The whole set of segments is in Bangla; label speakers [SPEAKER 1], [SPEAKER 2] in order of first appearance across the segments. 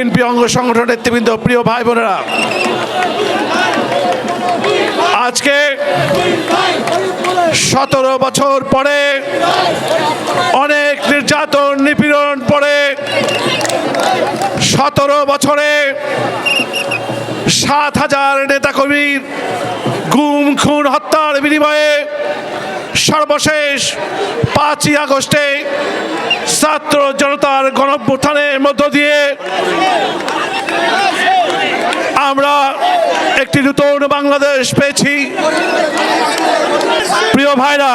[SPEAKER 1] বিএনপি অঙ্গ সংগঠন নেতৃবৃন্দ, প্রিয় ভাই বোনেরা। আজকে সতেরো বছর পরে, অনেক নির্যাতন, নিপীড়ন পরে, সতেরো বছরে সাত হাজার নেতাকর্মীর গুম, খুন, হত্যার বিনিময়ে সর্বশেষ পাঁচই আগস্টে ছাত্র জনতার গণভ্যুত্থানের মধ্য দিয়ে আমরা একটি নতুন বাংলাদেশ পেয়েছি। প্রিয় ভাইরা,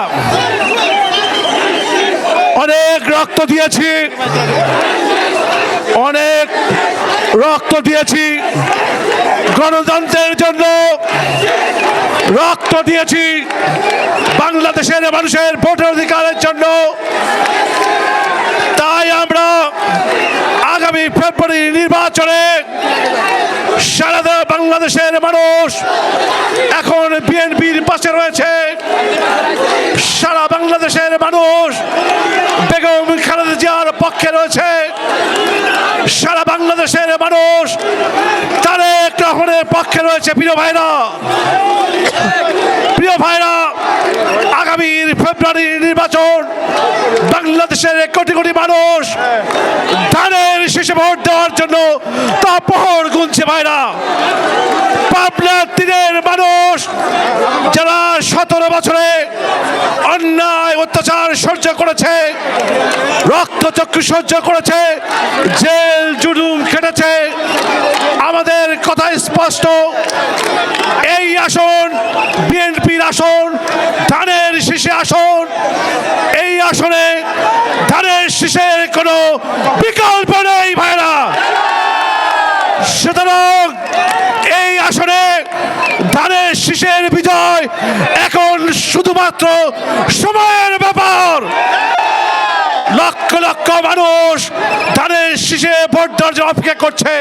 [SPEAKER 1] অনেক রক্ত দিয়েছি, অনেক রক্ত দিয়েছি গণতন্ত্রের জন্য। রক্ত দিয়েছি বাংলাদেশের মানুষের ভোটের অধিকারের জন্য। তাই আমরা আগামী ফেব্রুয়ারি নির্বাচনে সারা বাংলাদেশের মানুষ এখন বিএনপির পাশে রয়েছে। সারা বাংলাদেশের মানুষ বেগম খালেদা জিয়ার পক্ষে রয়েছে। সারা বাংলাদেশের মানুষ তারেক রহমানের পক্ষে রয়েছে প্রিয় ভাইরা। প্রিয় ভাইরা আগামীর ফেব্রুয়ারি নির্বাচন বাংলাদেশের কোটি কোটি মানুষ ধানের শেষে ভোট দেওয়ার জন্য তা প্রহর গুনছে ভাইরা। পাবনার তীরের মানুষ যারা সতেরো বছরে অন্যায়, অত্যাচার সহ্য করেছে, রক্তচক্ষু সহ্য করেছে, জেল জুলুম কেটেছে আমাদের কথা স্পষ্ট, এই আসন, বিএনপির আসন, ধানের শীষে আসন, এই আসনে ধানের শীষের কোনো বিকল্প নেই ভাইরা। সুতরাং এই আসনে ধানের শীষের বিজয় শুধুমাত্র সময়ের ব্যাপার। লক্ষ লক্ষ মানুষ ধানের শীষে ভোট জন্য অপেক্ষা করছে।